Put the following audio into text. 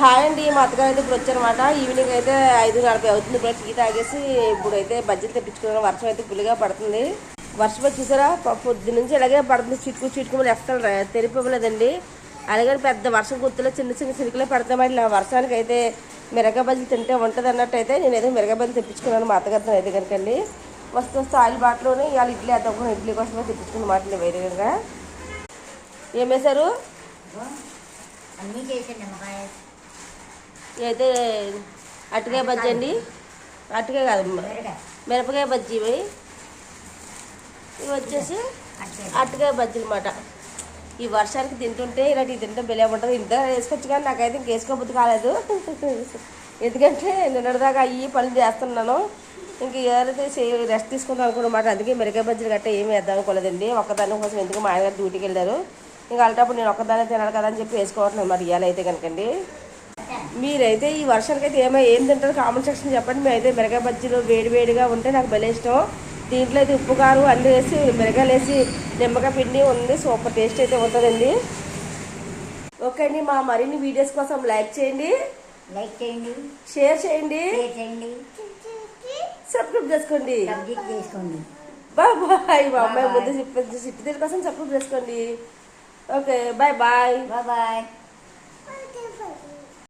Hi అండి మా అత్తగారు అయితే ఇప్పుడు వచ్చారనమాట ఈవినింగ్ అయితే ఐదు నలభై అవుతుంది ఇప్పుడు టీ తాగేసి ఇప్పుడు అయితే బజ్జీలు తెప్పించుకున్నాను. వర్షం అయితే ఫుల్గా పడుతుంది. వర్షం వచ్చేసారా పొద్దు నుంచి ఇలాగే పడుతుంది. చిటుకు చిటుకుమని అస్సలు తెరిపివ్వలేదండి. అలాగే పెద్ద వర్షం గుర్తులో చిన్న చిన్న చినుకులే పడతాయి నా వర్షానికి అయితే మిరగా బజ్జీలు తింటే ఉంటుంది అన్నట్టు అయితే నేను మిరగా బజ్జీలు తెప్పించుకున్నాను మా అత్తగారితో అయితే కనుకండి వస్తూ వస్తూ ఆయిల్ బాటలోనే ఇవాళ ఇడ్లీ అద్దకుండా ఇడ్లీ కోసమే తెప్పించుకున్న మాట వేరేగా ఏం వేశారు అన్నీ చేసే అయితే అటుకాయ బజ్జీ అండి అటుకాయ కాదు మిరపకాయ బజ్జీ ఇవి. ఇవి వచ్చేసి అటుకాయ బజ్జీ అనమాట ఈ వర్షానికి తింటుంటే ఇలాంటివి తింటే బెలే ఉంటుంది. ఇంత వేసుకొచ్చు కానీ నాకైతే ఇంక వేసుకోబుద్ధి కాలేదు. ఎందుకంటే నిన్నటిదాకా అయ్యి పనులు చేస్తున్నాను. ఇంక ఎవరైతే రెస్ట్ తీసుకుందాం అనుకున్నమాట. అందుకే మిరకాయ బజ్జీలు గట్టా ఏమి వేద్దాం అనుకోలేదండి. ఒక్కదాని కోసం ఎందుకు మా ఆయనగారు డ్యూటీకి వెళ్ళారు. ఇంకా అలాంటప్పుడు నేను ఒక్కదానే తినాలి కదా అని చెప్పి వేసుకోవట్లేదు మరి ఇవాళ అయితే కనుకండి. మీరైతే ఈ వర్షానికి అయితే ఏమో ఏం తింటారు కామెంట్ సెక్షన్ చెప్పండి. మేమైతే మిరగాయ బజ్జీలు వేడి వేడిగా ఉంటే నాకు భలే ఇష్టం. దీంట్లో అయితే ఉప్పు కారం అన్నీ వేసి మిరగాయలు వేసి నిమ్మకాయ పిండి ఉంది. సూపర్ టేస్ట్ అయితే ఉంటుందండి. ఓకే అండి మా మరిన్ని వీడియోస్ కోసం లైక్ చేయండి. లైక్ చేయండి. షేర్ చేయండి. సబ్స్క్రైబ్ చేసుకోండి. Bye bye. మా అమ్మాయి. ముందు చెప్పి సిట్టి కోసం సబ్స్క్రైబ్ చేసుకోండి. Okay bye bye. Bye bye.